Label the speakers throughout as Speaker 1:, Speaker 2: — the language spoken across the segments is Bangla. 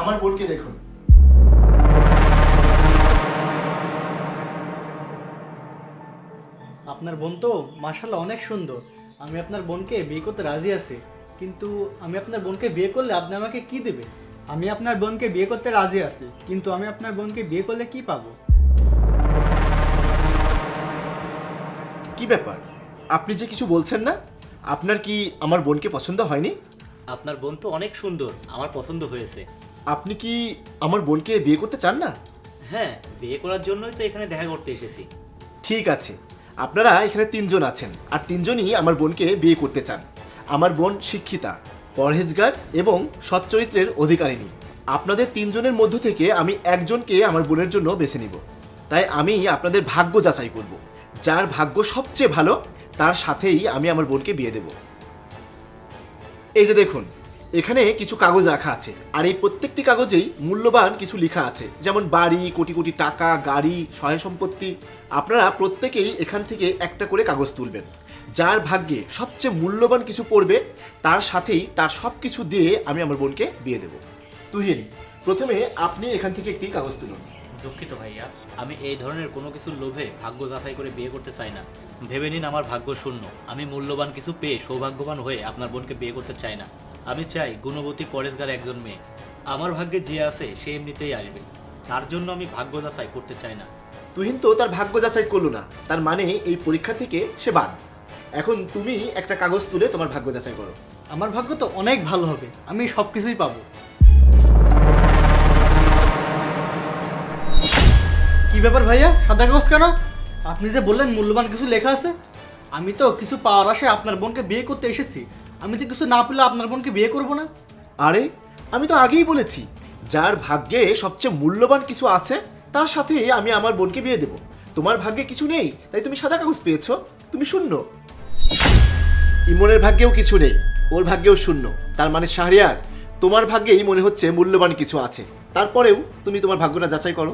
Speaker 1: আমার বোনকে দেখুন।
Speaker 2: আপনার বোন তো মাশাল্লাহ অনেক সুন্দর। আমি আপনার বোনকে বিয়ে করতে রাজি আছি। কিন্তু আমি আপনার বোনকে বিয়ে করলে আপনি আমাকে কি দেবে আমি আপনার বোনকে বিয়ে করতে রাজি আছি কিন্তু আমি আপনার বোনকে বিয়ে করলে কি পাবো?
Speaker 1: কি ব্যাপার? আপনি যে কিছু বলছেন না আপনার কি আমার বোনকে পছন্দ হয়নি?
Speaker 3: আপনার বোন তো অনেক সুন্দর আমার পছন্দ হয়েছে।
Speaker 1: আপনি কি আমার বোনকে বিয়ে করতে চান না?
Speaker 3: হ্যাঁ বিয়ে করার জন্যই তো এখানে দেখা করতে এসেছি।
Speaker 1: ঠিক আছে। আপনারা এখানে তিনজন আছেন আর তিনজনই আমার বোনকে বিয়ে করতে চান। আমার বোন শিক্ষিতা পরহেজগার এবং সচ্চরিত্রের অধিকারিণী। আপনাদের তিনজনের মধ্য থেকে আমি একজনকে আমার বোনের জন্য বেছে নিব। তাই আমি আপনাদের ভাগ্য যাচাই করব। যার ভাগ্য সবচেয়ে ভালো তার সাথেই আমি আমার বোনকে বিয়ে দেব। এই যে দেখুন এখানে কিছু কাগজ রাখা আছে। আর এই প্রত্যেকটি কাগজেই মূল্যবান কিছু লেখা আছে। যেমন বাড়ি, কোটি কোটি টাকা, গাড়ি সহায় সম্পত্তি আপনারা প্রত্যেকেই এখান থেকে একটা করে কাগজ তুলবেন। যার ভাগ্যে সবচেয়ে মূল্যবান কিছু পড়বে, তার সাথেই তার সব কিছু দিয়ে আমি আমার বোনকে বিয়ে দেব। তুহিন, প্রথমে আপনি এখান থেকে একটি কাগজ তুলুন।
Speaker 3: দুঃখিত ভাইয়া, আমি এই ধরনের কোনো কিছুর লোভে ভাগ্য যাচাই করে বিয়ে করতে চাই না। ভেবে নিন আমার ভাগ্য শূন্য। আমি মূল্যবান কিছু পেয়ে সৌভাগ্যবান হয়ে আপনার বোনকে বিয়ে করতে চাই না। আমি চাই গুণবতী পরেশগার একজন মেয়ে। আমার ভাগ্যে যে আছে সে এমনিতেই আসবে। তার জন্য আমি ভাগ্য যাচাই করতে চাই না।
Speaker 1: তুহিন তো তার ভাগ্য যাচাই করল না। তার মানে এই পরীক্ষা থেকে সে বাদ। এখন তুমি একটা কাগজ তুলে তোমার ভাগ্য যাচাই করো।
Speaker 2: আমার ভাগ্য তো অনেক ভালো হবে। আমি সব কিছুই পাবো। কি ব্যাপার ভাইয়া? সাদা কাগজ কেন? আপনি যে বললেন মূল্যবান কিছু লেখা আছে। আমি তো কিছু পাওয়ার আশায় আপনার বোনকে বিয়ে করতে এসেছি। আমি তো কিছু না পেলে আপনার বোনকে বিয়ে করব না?
Speaker 1: আরে, আমি তো আগেই বলেছি, যার ভাগ্যে সবচেয়ে মূল্যবান কিছু আছে, তার সাথে আমি আমার বোনকে বিয়ে দেব। তোমার ভাগ্যে কিছু নেই, তাই তুমি সাদা কাগজ পেয়েছ, তুমি শূন্য। ইমনের ভাগ্যেও কিছু নেই, ওর ভাগ্যেও শূন্য, তার মানে শাহরিয়ার, তোমার ভাগ্যেই মনে হচ্ছে মূল্যবান কিছু আছে। তারপরেও তুমি তোমার ভাগ্যটা যাচাই করো।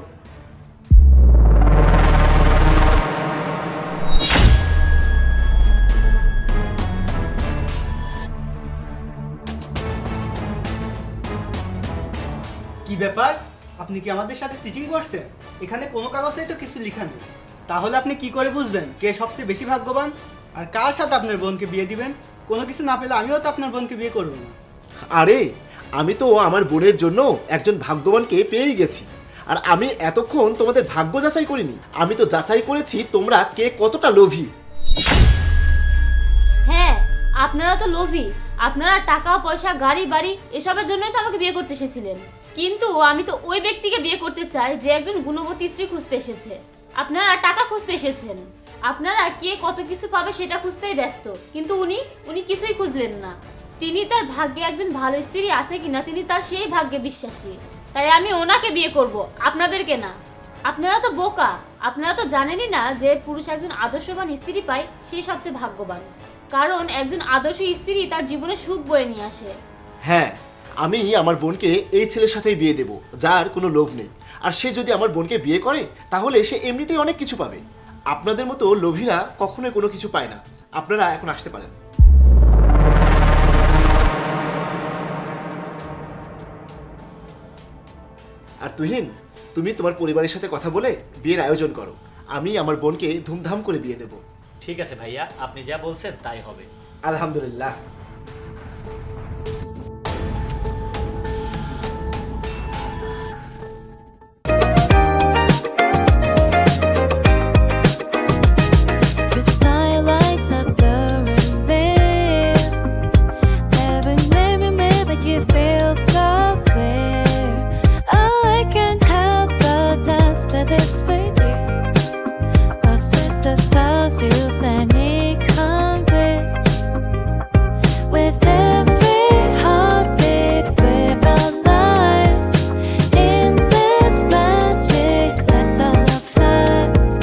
Speaker 2: কি ব্যাপার? আপনি কি আমাদের সাথে চিটিং করছেন? এখানে কোনো কাগজেই তো কিছু লেখা নেই। তাহলে আপনি কি করে বুঝবেন কে সবচেয়ে বেশি ভাগ্যবান? আর কার সাথে আপনার বোনকে বিয়ে দিবেন? কোনো কিছু না পেলে আমিও তো আপনার বোনকে বিয়ে করব না।
Speaker 1: আরে, আমি তো আমার বোনের জন্য একজন ভাগ্যবানকে পেয়েই গেছি। আর আমি এতক্ষণ তোমাদের ভাগ্য যাচাই করিনি। আমি তো যাচাই করেছি তোমরা কে কতটা লোভী।
Speaker 4: আপনারা তো লোভী। আপনারা টাকা, পয়সা, গাড়ি, বাড়ি, এসবের জন্যই তো আমাকে বিয়ে করতে এসেছিলেন। কিন্তু আমি তো ওই ব্যক্তিকে বিয়ে করতে চাই যে একজন গুণবতী স্ত্রী খুঁজতে এসেছে। আপনারা টাকা খুঁজতে এসেছেন। আপনারা কে কত কিছু পাবে সেটা খুঁজতেই ব্যস্ত। কিন্তু উনি উনি কিছুই খুঁজলেন না। তিনি তার ভাগ্যে একজন ভালো স্ত্রী আছে কিনা, তিনি তার সেই ভাগ্যে বিশ্বাসী। তাই আমি ওনাকে বিয়ে করব, আপনাদেরকে না। আপনারা তো বোকা। আপনারা তো জানেনই না যে পুরুষ একজন আদর্শবান স্ত্রী পায়, সে সবচেয়ে ভাগ্যবান। কারণ একজন আদর্শ স্ত্রী তার জীবনে সুখ বয়ে নিয়ে আসে।
Speaker 1: হ্যাঁ আমি আমার বোনকে এই ছেলের সাথেই বিয়ে দেব, যার কোনো লোভ নেই। আর সে যদি আমার বোনকে বিয়ে করে, তাহলে সে এমনিতেই অনেক কিছু পাবে। আপনাদের মতো লোভীরা কখনোই কোনো কিছু পায় না। আপনারা এখন আসতে পারেন। আর তুহিন, তুমি তোমার পরিবারের সাথে কথা বলে বিয়ের আয়োজন করো। আমি আমার বোনকে ধুমধাম করে বিয়ে দেব।
Speaker 3: ঠিক আছে ভাইয়া আপনি যা বলছেন তাই হবে।
Speaker 1: আলহামদুলিল্লাহ।
Speaker 5: Your